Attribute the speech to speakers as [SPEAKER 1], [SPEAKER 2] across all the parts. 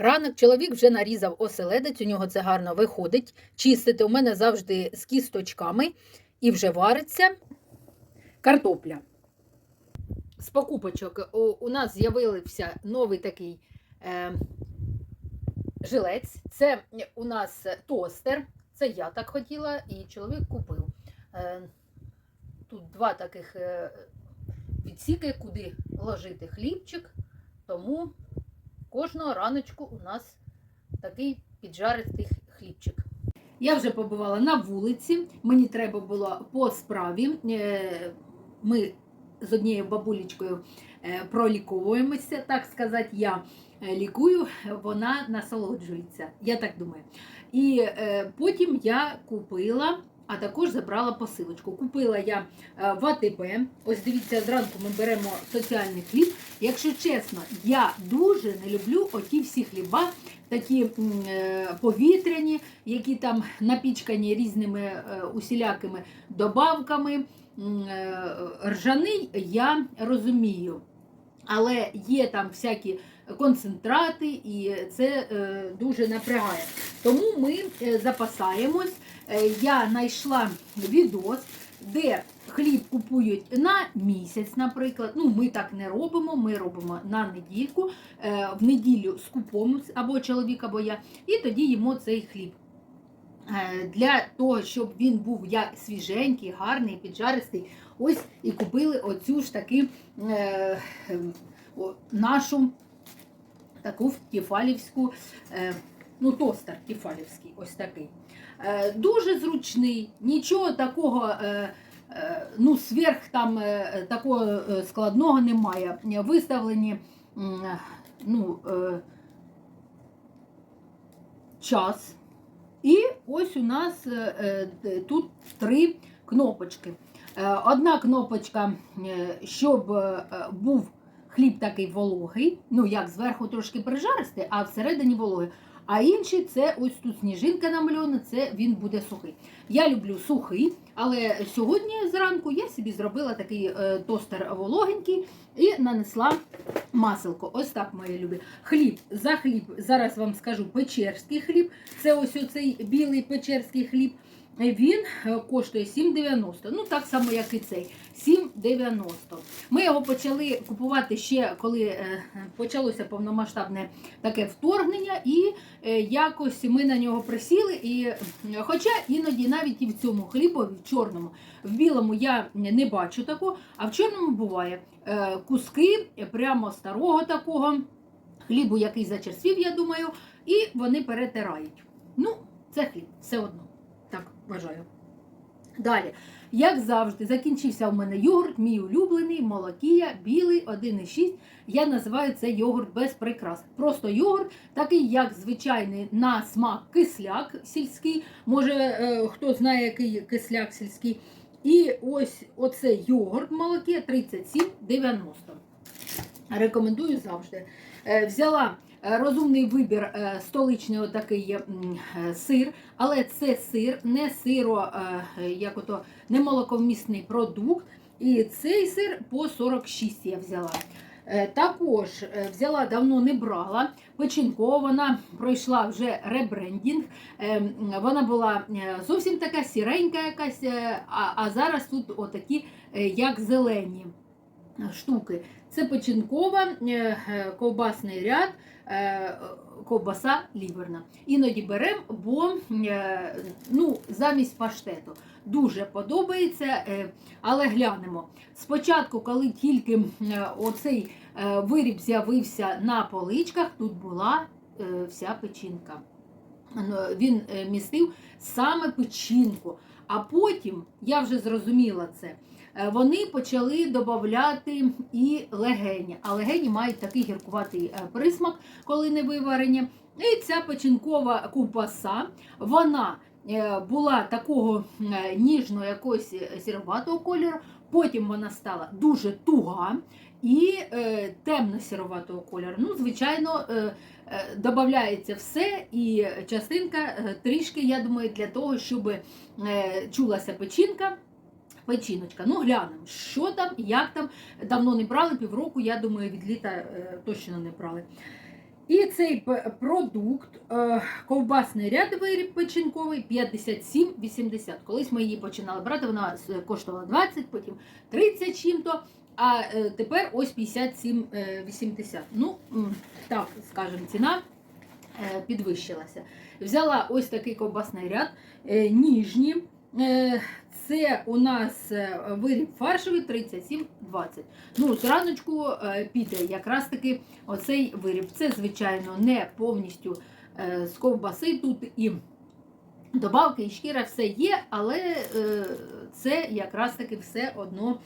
[SPEAKER 1] Ранок чоловік вже нарізав оселедець, у нього це гарно виходить. Чистити у мене завжди з кісточками і вже вариться картопля. З покупочок у, нас з'явився новий такий е, жилець. Це у нас тостер. Це я так хотіла, і чоловік купив. Е, тут два таких е, відсіки, куди ложити хлібчик. Тому кожного раночку у нас такий піджаристий хлібчик. Я вже побувала на вулиці, мені треба було по справі. Е, Ми з однією бабулечкою е, проліковуємося, так сказати, я е, лікую, вона насолоджується, я так думаю. І потім я купила, а також забрала посилочку. Купила я е, в АТБ. Ось дивіться, зранку ми беремо соціальний хліб. Якщо чесно, я дуже не люблю оті всі хліба, такі е, повітряні, які там напічкані різними е, усілякими добавками. Ржаний я розумію. Але є там всякі концентрати, і це дуже напрягає. Тому ми запасаємось. Е, я знайшла відос, де хліб купують на місяць, наприклад. Ну, ми так не робимо, ми робимо на недільку, е, в неділю скупомось або чоловік, або я, і тоді їмо цей хліб. Е, Для того, щоб він був як свіженький, гарний, піджаристий, ось і купили оцю ж таки е, нашу таку тіфалівську, е, ну, тостер тіфалівський, ось такий. Е, Дуже зручний, нічого такого. е, е, Ну, сверх там е, такого е, складного немає. Виставлені ну, час. І ось у нас тут три кнопочки. Одна кнопочка, щоб був хліб такий вологий, ну як зверху трошки прижаристий, а всередині вологий. А інший це ось тут сніжинка намальована, це він буде сухий. Я люблю сухий, але сьогодні зранку я собі зробила такий е, тостер вологенький і нанесла маселко. Ось так, мої любі. Хліб за хліб. Зараз вам скажу печерський хліб. Це ось оцей білий печерський хліб. Він е, коштує 7,90. Ну, так само, як і цей. 7,90. Ми його почали купувати ще, коли е, почалося повномасштабне таке вторгнення, і е, якось ми на нього присіли. І, хоча іноді навіть і в цьому хлібові, в чорному, в білому я не бачу такого, а в чорному буває куски прямо старого такого хлібу, який зачерствів, я думаю, і вони перетирають. Ну, це хліб, все одно. Вважаю. Далі, як завжди, закінчився у мене йогурт, мій улюблений, молокія, білий, 1,6. Я називаю це йогурт без прикрас. Просто йогурт, такий, як звичайний на смак кисляк сільський. Може, е, хто знає, який кисляк сільський. І ось оцей йогурт молоке 37,90. Рекомендую завжди. Е, Взяла розумний вибір е, столичний отакий м, е, сир, але це сир, не сиро, е, як ото не молоковмісний продукт. І цей сир по 46 я взяла. Е, Також е, взяла, давно не брала. Печінкова, вона пройшла вже ребрендінг. Е, Вона була е, зовсім така сіренька якась, е, а, зараз тут отакі, е, як зелені штуки. Це печінкова, е, е, ковбасний ряд, е, ковбаса ліверна. Іноді беремо, бо ну, замість паштету. Дуже подобається, але глянемо. Спочатку, коли тільки оцей виріб з'явився на поличках, тут була вся печінка. Ну, Він містив саме печінку. А потім, я вже зрозуміла це, вони почали додати і легені. А легені мають такий гіркуватий е, присмак, коли не виварені. І ця печінкова ковбаса, вона е, була такого е, ніжного якогось сіроватого кольору, потім вона стала дуже туга і е, темно-сіроватого кольору. Ну, звичайно, е, е, додається все, і частинка е, трішки, я думаю, для того, щоб е, чулася печінка. Печіночка. Ну, глянемо, що там, як там. Давно не брали, півроку, я думаю, від літа е, точно не брали. І цей продукт, е, ковбасний ряд печінковий 57,80. Колись ми її починали брати, вона коштувала 20, потім 30 чим-то, а е, тепер ось 57,80. Ну, так, скажемо, ціна підвищилася. Взяла ось такий ковбасний ряд, ніжні. Це у нас е, виріб фаршевий 37,20. Ну, зраночку е, піде якраз таки оцей виріб. Це, звичайно, не повністю е, з ковбаси. Тут і добавки, і шкіра все є, але це якраз таки все одно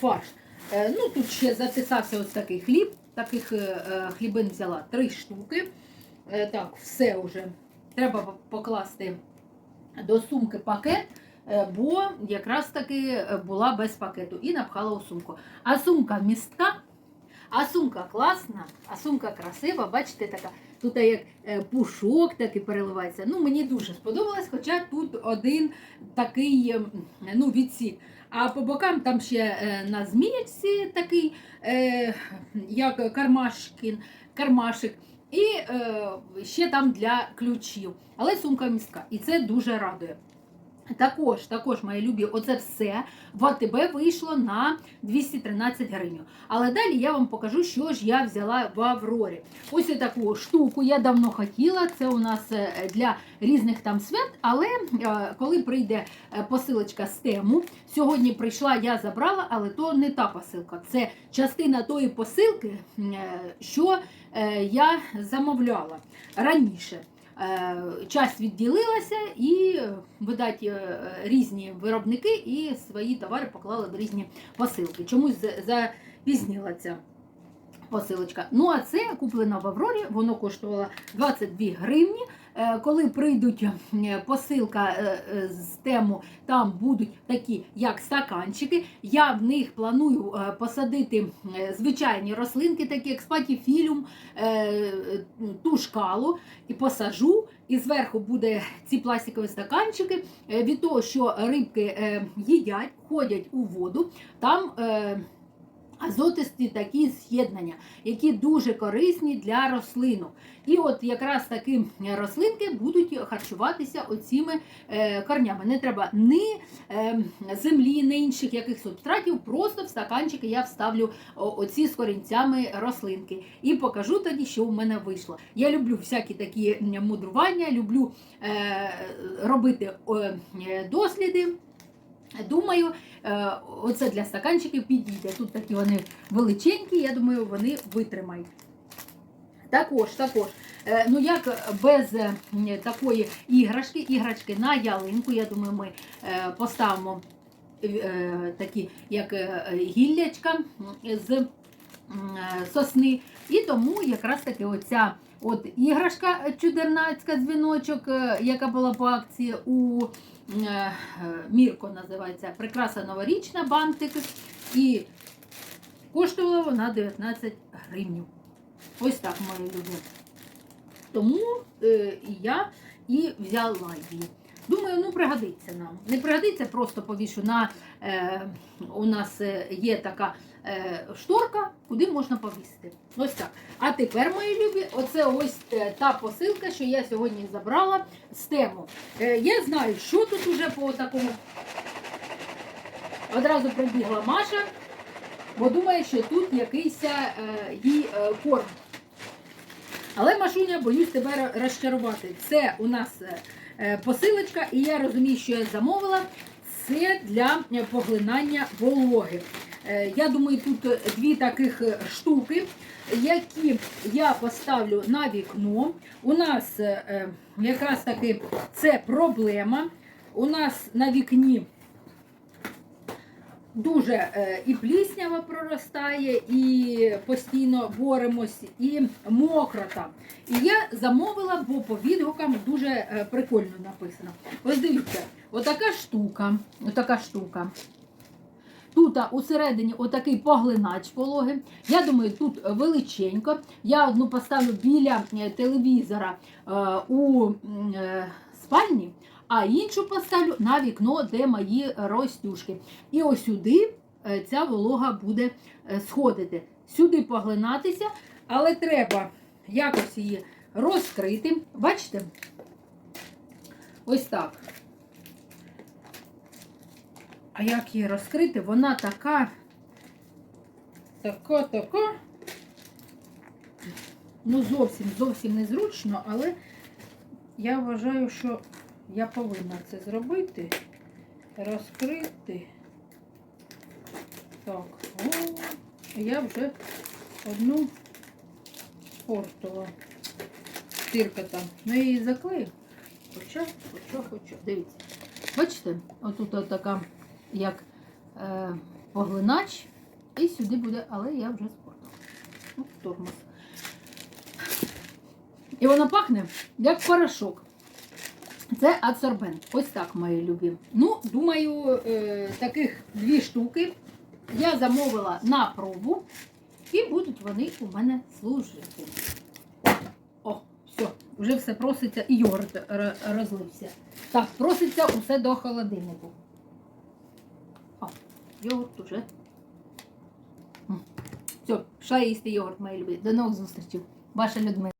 [SPEAKER 1] фарш. Ну, тут ще затисався ось такий хліб. Таких хлібин взяла три штуки. Так, все вже. Треба покласти до сумки пакет, бо якраз таки е, була без пакету і напхала у сумку. А сумка містка, а сумка класна, а сумка красива, бачите, така. Тут як е, пушок такий переливається. Ну, мені дуже сподобалось, хоча тут один такий ну, відсік. А по бокам там ще е, на змієчці такий, е, як кармашкін, кармашик. І е, ще там для ключів. Але сумка містка. І це дуже радує. Також, також, мої любі, оце все в АТБ вийшло на 213 гривень. Але далі я вам покажу, що ж я взяла в Аврорі. Ось таку штуку я давно хотіла. Це у нас е, для різних там свят. Але е, коли прийде е, посилочка з тему, сьогодні прийшла, я забрала, але то не та посилка. Це частина тої посилки, що я замовляла раніше. Е, Часть відділилася і, е, видать, е, різні виробники і свої товари поклали в різні посилки. Чомусь запізніла ця посилочка. Ну, а це куплено в Аврорі, воно коштувало 22 гривні. Е, Коли прийдуть е, посилка е, з тему, там будуть такі, як стаканчики. Я в них планую посадити звичайні рослинки, такі як спатіфілюм, ту шкалу, і посажу. І зверху буде ці пластикові стаканчики. Від того, що рибки їдять, ходять у воду, там азотисті такі з'єднання, які дуже корисні для рослинок. І от якраз такі рослинки будуть харчуватися оціми е, корнями. Не треба ні е, землі, ні інших яких субстратів, просто в стаканчики я вставлю оці з корінцями рослинки. І покажу тоді, що у мене вийшло. Я люблю всякі такі мудрування, люблю е, робити досліди. Думаю, е, оце для стаканчиків підійде. Тут такі вони величенькі, я думаю, вони витримають. Також, також, е, ну як без е, такої іграшки, іграшки на ялинку, я думаю, ми поставимо такі, як гіллячка з сосни. І тому якраз таки оця от іграшка чудернацька дзвіночок, яка була по акції у Мірко називається прикраса новорічна бантик. І коштувала вона 19 гривень. Ось так мої любі. Тому е, я і взяла її. Думаю, ну пригодиться нам. Не пригодиться, просто повішу на е, у нас е, є така е, шторка, куди можна повісити. Ось так. А тепер, мої любі, оце ось е, та посилка, що я сьогодні забрала з тему. Е, я знаю, що тут уже по такому. Одразу прибігла Маша, бо думає, що тут якийсь е, е, корм. Але Машуня, боюсь тебе розчарувати. Це у нас е, е, посилочка, і я розумію, що я замовила. Це для е, поглинання вологи. Е, Я думаю, тут е, дві таких е, штуки, які я поставлю на вікно. У нас якраз таки це проблема. У нас на вікні дуже і пліснява проростає, і постійно боремось, і мокрота. І я замовила, бо по відгукам дуже прикольно написано. Ось дивіться, отака штука, отака штука. Тут усередині отакий поглинач вологи. Я думаю, тут величенько. Я одну поставлю біля е, телевізора е, у е, спальні, а іншу поставлю на вікно, де мої ростюшки. І ось сюди ця волога буде сходити. Сюди поглинатися, але треба якось її розкрити. Бачите? Ось так. А як її розкрити? Вона така, така, така. Ну, зовсім, зовсім незручно, але я вважаю, що я повинна це зробити. Розкрити. Так, о, я вже одну портила. Стирка там. Ну, я її заклею. Хоча, хоча, хоча. Дивіться. Бачите, отут от така, як е, поглинач. І сюди буде, але я вже спортила. Ну, тормоз. І вона пахне як порошок. Це адсорбент. Ось так, мої любі. Ну, думаю, е, таких дві штуки я замовила на пробу, і будуть вони у мене служити. О, все, вже все проситься, і йогурт розлився. Так, проситься усе до холодильнику. Йогурт уже. Все, пішла їсти йогурт, мої любі. До нових зустрічей. Ваша Людмила.